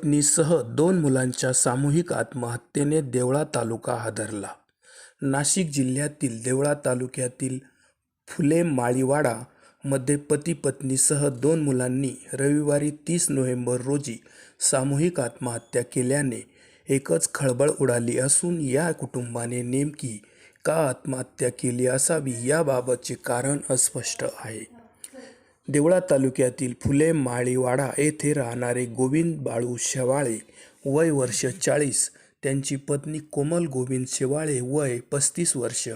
पत्नीसह दोन मुलांच्या सामूहिक आत्महत्येने देवळा तालुका हादरला. नाशिक जिल्ह्यातील देवळा तालुक्यातील फुले माळीवाडा मध्ये पती-पत्नीसह दोन मुलांनी रविवारी तीस नोव्हेंबर रोजी सामूहिक आत्महत्या केल्याने एकच खळबळ उडाली असून या कुटुंबाने नेमकी का आत्महत्या केली असावी याबाबतचे कारण अस्पष्ट आहे. देवळा तालुक्यातील फुले माळीवाडा येथे राहणारे गोविंद बाळू शेवाळे वय वर्ष चाळीस, त्यांची पत्नी कोमल गोविंद शेवाळे वय पस्तीस वर्ष,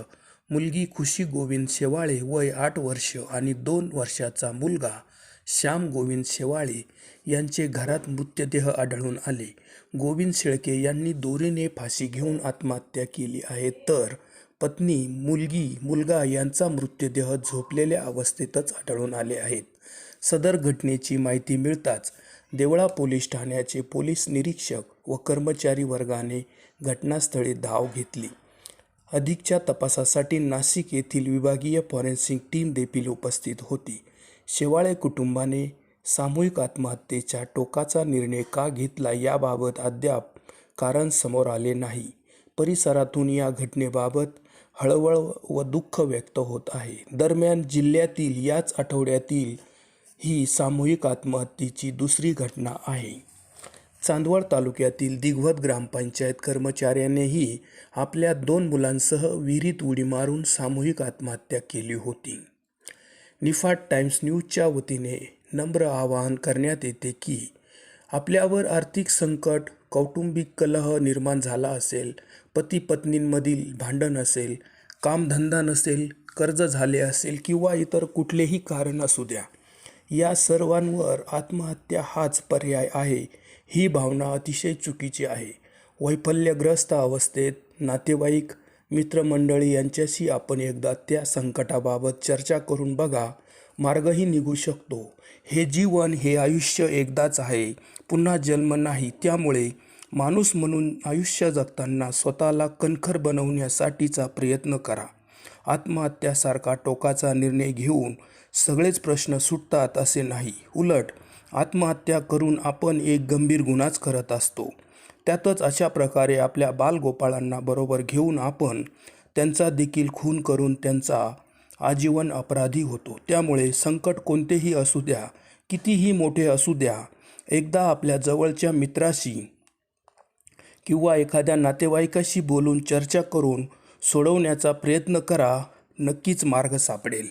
मुलगी खुशी गोविंद शेवाळे वय आठ वर्ष आणि दोन वर्षाचा मुलगा श्याम गोविंद शेवाळे यांचे घरात मृतदेह आढळून आले. गोविंद शेळके यांनी दोरीने फाशी घेऊन आत्महत्या केली आहे तर पत्नी, मुलगी, मुलगा यांचा मृतदेह झोपलेल्या अवस्थेतच आढळून आले आहेत. सदर घटनेची माहिती मिळताच देवळा पोलीस ठाण्याचे पोलीस निरीक्षक व कर्मचारी वर्गाने घटनास्थळी धाव घेतली. अधिकच्या तपासासाठी नाशिक येथील विभागीय फॉरेन्सिक टीम देखील उपस्थित होती. शेवाळे कुटुंबाने सामूहिक आत्महत्येच्या टोकाचा निर्णय का घेतला याबाबत अद्याप कारण समोर आले नाही. परिसरातून या घटनेबाबत हळवळ व दुःख व्यक्त होत आहे. दरम्यान जिल्ह्यातील याच आठवड्यातील ही सामूहिक आत्महत्येची दुसरी घटना आहे. चांदवड तालुक्यातील दिघवत ग्रामपंचायत कर्मचाऱ्यानेही आपल्या दोन मुलांसह विहिरीत उडी मारून सामूहिक आत्महत्या केली होती. निफाट टाइम्स न्यूजच्या वतीने नम्र आवाहन करण्यात येते की आपल्यावर आर्थिक संकट, कौटुंबिक कलह निर्माण झाला असेल, पती-पत्नींमधील भांडण असेल, कामधंदा नसेल, कर्ज झाले असेल किंवा इतर कुठलेही कारण असू द्या, या सर्वांवर आत्महत्या हाच पर्याय आहे ही भावना अतिशय चुकीची आहे. वैफल्यग्रस्त अवस्थेत नातेवाईक, मित्रमंडळी यांच्याशी आपण एकदा त्या संकटाबाबत चर्चा करून बघा. मार्गही निघू शकतो. हे जीवन, हे आयुष्य एकदाच आहे. पुन्हा जन्म नाही त्यामुळे माणूस म्हणून आयुष्य जगताना स्वतःला कणखर बनवण्यासाठीचा प्रयत्न करा. आत्महत्यासारखा टोकाचा निर्णय घेऊन सगळेच प्रश्न सुटतात असे नाही. उलट आत्महत्या करून आपण एक गंभीर गुन्हाच करत असतो. त्यातच अशा प्रकारे आपल्या बालगोपाळांना बरोबर घेऊन आपण त्यांचा देखील खून करून त्यांचा आजीवन अपराधी होतो. त्यामुळे संकट कोणतेही असू द्या, कितीही मोठे असू द्या, एकदा आपल्या जवळच्या मित्राशी किंवा एखाद्या नातेवाईकाशी बोलून चर्चा करून सोडवण्याचा प्रयत्न करा. नक्कीच मार्ग सापडेल.